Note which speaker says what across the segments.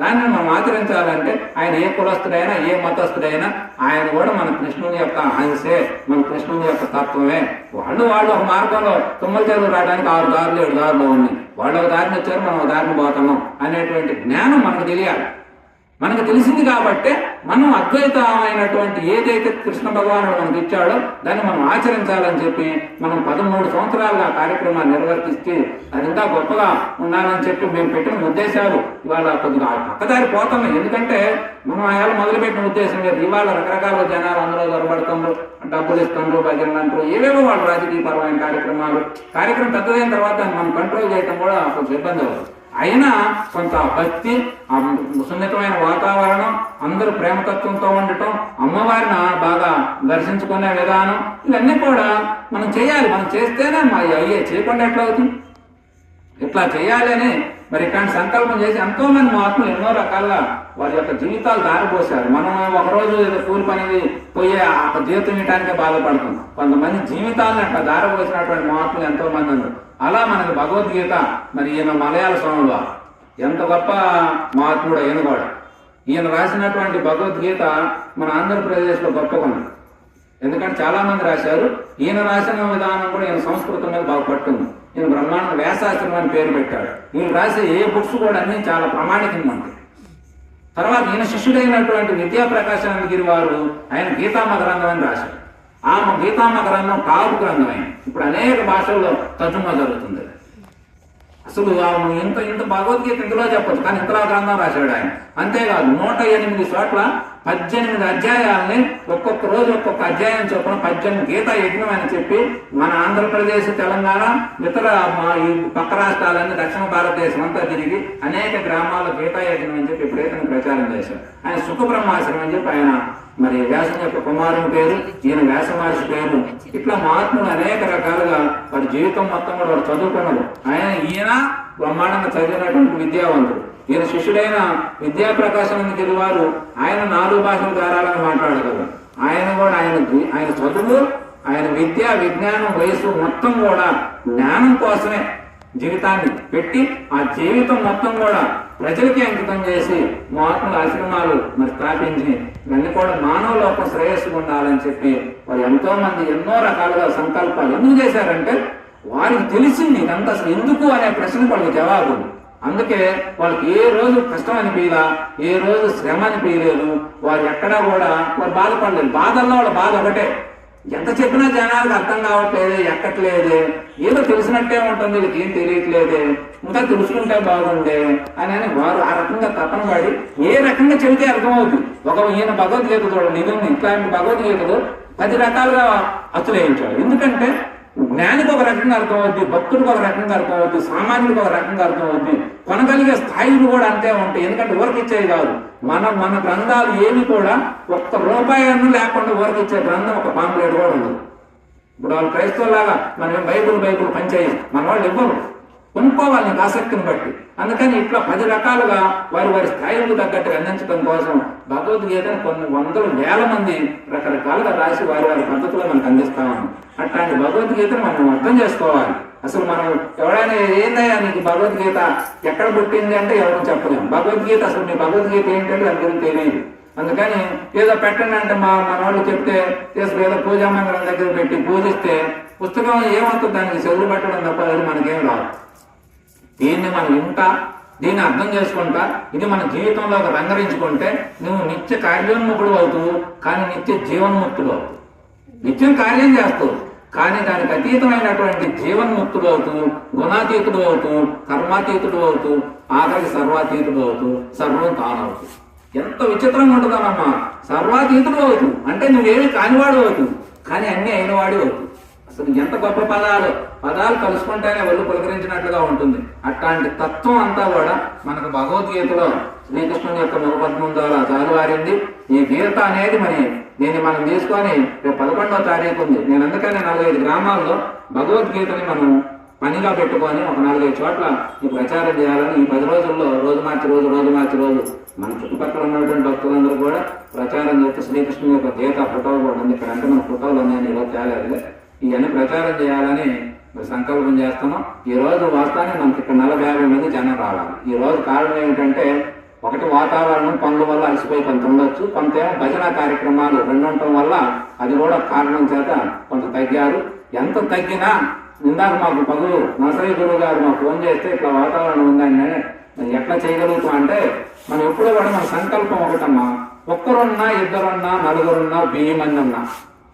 Speaker 1: దాన్ని మనం ఆచరించాలంటే ఆయన ఏ కులస్తుడైనా ఏ మతస్థుడైనా ఆయన కూడా మన కృష్ణుని యొక్క హంసే మన కృష్ణుని యొక్క తత్వమే. వాళ్ళు వాళ్ళు ఒక మార్గంలో తుమ్మల చెరువు రావడానికి ఆరు దారులు ఏడు దారులు ఉన్నాయి. వాళ్ళు ఒక దారిని వచ్చారు మనం ఒక దారిని పోతాము అనేటువంటి జ్ఞానం మనకు తెలియాలి. మనకు తెలిసింది కాబట్టే మనం అద్వైతమైనటువంటి ఏదైతే కృష్ణ భగవానుడు మనకి ఇచ్చాడో దాన్ని మనం ఆచరించాలని చెప్పి మనం పదమూడు సంవత్సరాలుగా ఆ కార్యక్రమాన్ని నిర్వర్తిస్తే అదంతా గొప్పగా ఉండాలని చెప్పి మేము పెట్టిన ఉద్దేశాలు ఇవాళ కొద్దిగా పక్కదారి పోతున్నాయి. ఎందుకంటే మనం ఆయన మొదలుపెట్టిన ఉద్దేశం లేదు. ఇవాళ రకరకాల జనాలు అందులో దొరబడుతున్నారు డబ్బులు ఇస్తున్నారు భజనలు అంటారు ఏవేవో వాళ్ళు రాజకీయపరమైన కార్యక్రమాలు. కార్యక్రమం పెద్దదైన తర్వాత మనం కంట్రోల్ చేయడం కూడా కొంచెం ఇబ్బంది అవుతుంది. అయినా కొంత భక్తి సున్నితమైన వాతావరణం అందరూ ప్రేమతత్వంతో ఉండటం అమ్మవారిని బాగా దర్శించుకునే విధానం ఇవన్నీ కూడా మనం చేయాలి. మనం చేస్తేనే మా అయ్యే చేయకుండా ఎట్లా అవుతుంది? ఇట్లా చేయాలని మరి ఇట్లాంటి సంకల్పం చేసి ఎంతో మంది మహాత్ములు ఎన్నో రకాలుగా వారి యొక్క జీవితాలు దారిపోసారు మనం ఒకరోజు ఏదో కూలి పని పోయి ఆ జీవితం ఇవ్వడానికే బాధపడుతున్నాం. కొంతమంది జీవితాలను అట్లా దారిపోసినటువంటి మహాత్ములు ఎంతో మంది ఉన్నారు. అలా మనకి భగవద్గీత మరి ఈయన మలయాళ స్వాములు ఎంత గొప్ప మహాత్ముడు ఈయన కూడా ఈయన రాసినటువంటి భగవద్గీత మన ఆంధ్రప్రదేశ్లో గొప్పగా ఉన్నది. ఎందుకంటే చాలా మంది రాశారు. ఈయన రాసిన విధానం కూడా ఈయన సంస్కృతం మీద బాగా పట్టుంది. నేను బ్రహ్మాండ వ్యాసాశ్రమం అని పేరు పెట్టాడు. ఈయన రాసే ఏ బుక్స్ కూడా అన్ని చాలా ప్రామాణికంగా ఉంటాయి. తర్వాత ఈయన శిష్యుడైనటువంటి విద్యా ప్రకాశానందగిరి వారు ఆయన గీతామ గ్రంథం అని రాశారు. ఆమె గీతామ గ్రంథం కాపు గ్రంథం ఇప్పుడు అనేక భాషల్లో తర్జుమా జరుగుతుంది. అసలు ఇంత ఇంత భగవద్గీత ఇందులో చెప్పచ్చు కానీ ఇంతలా గ్రంథం రాశాడు ఆయన. అంతేకాదు నూట ఎనిమిది చోట్ల పద్దెనిమిది అధ్యాయాలని ఒక్కొక్క రోజు ఒక్కొక్క అధ్యాయం చొప్పున పద్దెనిమిది గీత యజ్ఞం అని చెప్పి మన ఆంధ్రప్రదేశ్ తెలంగాణ ఇతర మా ఈ పక్క రాష్ట్రాలన్నీ దక్షిణ భారతదేశం అంతా తిరిగి అనేక గ్రామాల్లో గీతా యజ్ఞం అని చెప్పి ఎప్పుడైతే ప్రచారం చేశారు. ఆయన సుఖబ్రహ్మాశ్రమం అని చెప్పి ఆయన మరి వ్యాసం యొక్క కుమారుని పేరు ఈయన వ్యాస మహర్షి పేరు. ఇట్లా మహాత్ములు అనేక రకాలుగా జీవితం మొత్తం కూడా వాడు చదువుకున్నాడు. ఆయన ఈయన బ్రహ్మాండంగా చదివినటువంటి విద్యావంతుడు. ఈయన శిష్యుడైన విద్యా ప్రకాశానందగిరి వారు ఆయన నాలుగు భాషలు ధారాలను మాట్లాడగలరు. ఆయన కూడా ఆయన ఆయన చదువు ఆయన విద్య విజ్ఞానం వయసు మొత్తం కూడా జ్ఞానం కోసమే జీవితాన్ని పెట్టి ఆ జీవితం మొత్తం కూడా ప్రజలకి అంకితం చేసి మహాత్ముల ఆశ్రమాలు మరి స్థాపించి ఇవన్నీ కూడా మానవ లోపం శ్రేయస్సు ఉండాలని చెప్పి వారు ఎంతో మంది ఎన్నో రకాలుగా సంకల్పాలు ఎందుకు చేశారంటే వారికి తెలిసింది ఇదంతా అసలు ఎందుకు అనే ప్రశ్న వాళ్ళకి జవాబు. అందుకే వాళ్ళకి ఏ రోజు కష్టం అనిపించలా ఏ రోజు శ్రమ అనిపించలేదు వారు ఎక్కడా కూడా వారు బాధపడలేదు. బాధల్లో వాళ్ళ బాధ ఒకటే. ఎంత చెప్పినా జనాలకు అర్థం కావట్లేదు ఎక్కట్లేదే ఏదో తెలిసినట్టే ఉంటుంది వీళ్ళకి ఏం తెలియట్లేదే ఇంకా తెలుసుకుంటే బాగుండే అని అని వారు ఆ రకంగా తపన పడి ఏ రకంగా చెబితే అర్థమవుతుంది. ఒక ఈయన భగవద్గీత చూడండి నిజం ఇట్లాంటి భగవద్గీతలు పది రకాలుగా అసలు ఎందుకంటే జ్ఞానికి ఒక రకంగా అర్థమవుద్ది భక్తుడికి ఒక రకంగా అర్థమవుద్ది సామాన్యుడికి ఒక రకంగా అర్థమవుద్ది కొనగలిగే స్థాయిలు కూడా అంతే ఉంటాయి ఎందుకంటే ఊరికి ఇచ్చేవి కాదు. మన మన గ్రంథాలు ఏమి కూడా ఒక్క రూపాయి లేకుండా ఊరికి ఇచ్చే గ్రంథం ఒక పాంప్లెట్ కూడా ఉండదు. ఇప్పుడు వాళ్ళు క్రైస్తవులాగా మనం బైబుల్ బైబుల్ పనిచేయం. మన వాళ్ళు ఇవ్వరు. కొనుక్కోవాలి ఆసక్తిని బట్టి. అందుకని ఇట్లా పది రకాలుగా వారి వారి స్థాయిలకు తగ్గట్టుగా అందించడం కోసం భగవద్గీతను కొన్ని వందల వేల మంది రకరకాలుగా రాసి వారి వారి పద్ధతిలో మనకు అందిస్తామని అట్లాంటి భగవద్గీతను మనం అర్థం చేసుకోవాలి. అసలు మనం ఎవడైనా ఏందయ్యా నీకు భగవద్గీత ఎక్కడ పుట్టింది అంటే ఎవరు చెప్పలేము భగవద్గీత అసలు మీ భగవద్గీత ఏంటంటే దాని గురించి తెలియదు. అందుకని ఏదో పెట్టండి అంటే మా మన వాళ్ళు చెప్తే తీసుకు ఏదో పూజా మందిరం దగ్గర పెట్టి పూజిస్తే పుస్తకం ఏమవుతుంది దానికి చదువు పెట్టడం తప్ప అది మనకేం రాదు. దీన్ని మనం వింటా దీన్ని అర్థం చేసుకుంటా ఇది మన జీవితంలో రంగరించుకుంటే నువ్వు నిత్య కార్యోన్ముఖుడు అవుతావు కానీ నిత్య జీవన్ముక్తుడు అవుతావు నిత్యం కార్యం చేస్తావు కానీ దానికి అతీతమైనటువంటి జీవన్ముక్తుడు అవుతూ గుణాతీతుడు అవుతూ కర్మాతీతుడు అవుతూ ఆఖరికి సర్వాతీతుడు అవుతూ సర్వం తానవుతూ ఎంత విచిత్రంగా ఉంటుందమ్మా సర్వాతీతుడు అవుతూ. అంటే నువ్వేమి కానివాడు అవుతూ కానీ అన్ని అయినవాడు అవుతూ. అసలు ఎంత గొప్ప పదాలు? పదాలు కలుసుకుంటేనే ఒళ్ళు పులకరించినట్లుగా ఉంటుంది. అట్లాంటి తత్వం అంతా కూడా మనకు భగవద్గీతలో శ్రీకృష్ణుని యొక్క ముఖపద్మం ద్వారా జాలువారింది. ఈ గీత అనేది మరి దీన్ని మనం తీసుకొని రేపు పదకొండవ తారీఖు ఉంది. నేను అందుకనే నాలుగైదు గ్రామాల్లో భగవద్గీతని మనం పనిగా పెట్టుకొని ఒక నాలుగైదు చోట్ల ఈ ప్రచారం చేయాలని ఈ పది రోజుల్లో రోజు మార్చి రోజు రోజు మార్చి రోజు మన చుట్టుపక్కల ఉన్నటువంటి భక్తులందరూ కూడా ప్రచారం చేస్తే శ్రీకృష్ణుని యొక్క గీత ఫోటో కూడా ఉంది. ఇక్కడ అంటే మన ఫోటోలు ఉన్నాయని ఈరోజు తేలేదు ఇవన్నీ ప్రచారం చేయాలని సంకల్పం చేస్తున్నాం. ఈ రోజు వాస్తవానికి మనకి ఇక్కడ నలభై యాభై మంది జనం రావాలి. ఈ రోజు కారణం ఏమిటంటే ఒకటి వాతావరణం పనుల వల్ల అలసిపోయి కొంత ఉండొచ్చు కొంత భజన కార్యక్రమాలు రెండు ఉండటం వల్ల అది కూడా కారణం చేత కొంత తగ్గారు. ఎంత తగ్గినా ఇందాక మాకు పగులు నర్సరీ గురువు గారు మాకు ఫోన్ చేస్తే ఇట్లా వాతావరణం ఉందండి ఎట్లా చేయగలుగుతాం అంటే మనం ఎప్పుడూ కూడా మన సంకల్పం ఒకటమ్మా. ఒక్కరున్నా ఇద్దరున్నా నలుగురున్నా బియ్యం మంది ఉన్నా.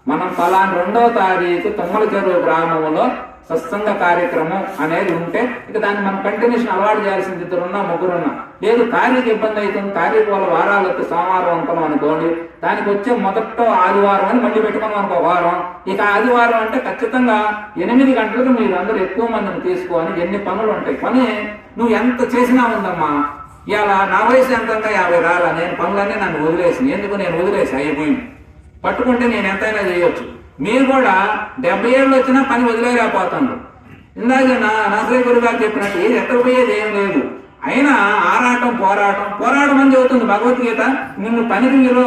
Speaker 1: మనం ఫలాని రెండవ తారీఖు తుమ్మల చెరువు గ్రామంలో సత్సంగ కార్యక్రమం అనేది ఉంటే ఇక దాన్ని మనం కంటిన్యూషన్ అలవాటు చేయాల్సింది ఇద్దరున్నా ముగ్గురున్నా. లేదు తారీఖు ఇబ్బంది అవుతుంది తారీఖు వల్ల వారాలు సోమవారం అనుకున్నాం అనుకోండి దానికి వచ్చే మొదట ఆదివారం అని మళ్ళీ పెట్టుకున్నాం అనుకో వారం. ఇక ఆదివారం అంటే ఖచ్చితంగా ఎనిమిది గంటలకు మీరు అందరూ ఎక్కువ మందిని తీసుకొని ఎన్ని పనులు ఉంటాయి? పని నువ్వు ఎంత చేసినా ఉందమ్మా. ఇవాళ నా వయసు ఎంత యాభై రాలా. నేను పనులన్నీ నన్ను వదిలేసి ఎందుకు? నేను వదిలేసి అయిపోయింది. పట్టుకుంటే నేను ఎంతైనా చేయొచ్చు. మీరు కూడా డెబ్బై ఏళ్ళు వచ్చినా పని వదిలేకపోతాను ఇందాక నా నర్సరీ గురు గారు చెప్పినట్టు ఏది ఎక్కడ ఏం లేదు. అయినా ఆరాటం పోరాటం పోరాటం అని చెబుతుంది భగవద్గీత. నిన్ను పనికి మీరు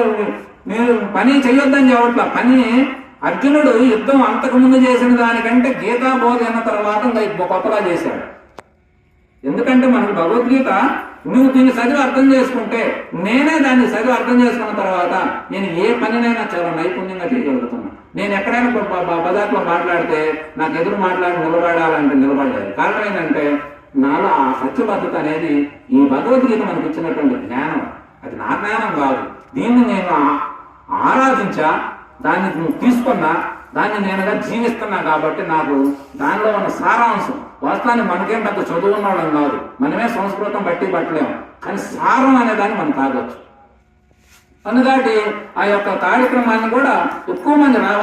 Speaker 1: మీరు పని చెయ్యొద్దని చెప్పట్లా. పని అర్జునుడు యుద్ధం అంతకుముందు చేసిన దానికంటే గీతా బోధ అయిన తర్వాత ఇంకా కొత్తగా చేశాడు. ఎందుకంటే మనకు భగవద్గీత నువ్వు దీన్ని చదివి అర్థం చేసుకుంటే నేనే దాన్ని చదివి అర్థం చేసుకున్న తర్వాత నేను ఏ పనినైనా చాలా నైపుణ్యంగా చేయగలుగుతున్నాను నేను ఎక్కడైనా బ- మాట్లాడితే నాకు ఎదురు మాట్లాడి నిలబడాలంటే నిలబడలేదు. కారణం ఏంటంటే నాలో ఆ సత్యబద్ధత అనేది ఈ భగవద్గీత మనకు ఇచ్చినటువంటి జ్ఞానం. అది నా జ్ఞానం కాదు. దీన్ని నేను ఆరాధించా దాన్ని నువ్వు తీసుకున్నా దాన్ని నేనుగా జీవిస్తున్నా కాబట్టి నాకు దానిలో ఉన్న సారాంశం వాస్తవాన్ని మనకేం పెద్ద చదువు ఉన్నవాళ్ళం కాదు. మనమే సంస్కృతం బట్టి పట్టలేము. కానీ సారం అనే దాన్ని మనం తాగొచ్చు. అందుకాటి ఆ యొక్క కార్యక్రమాన్ని కూడా ఎక్కువ మంది రావాలి.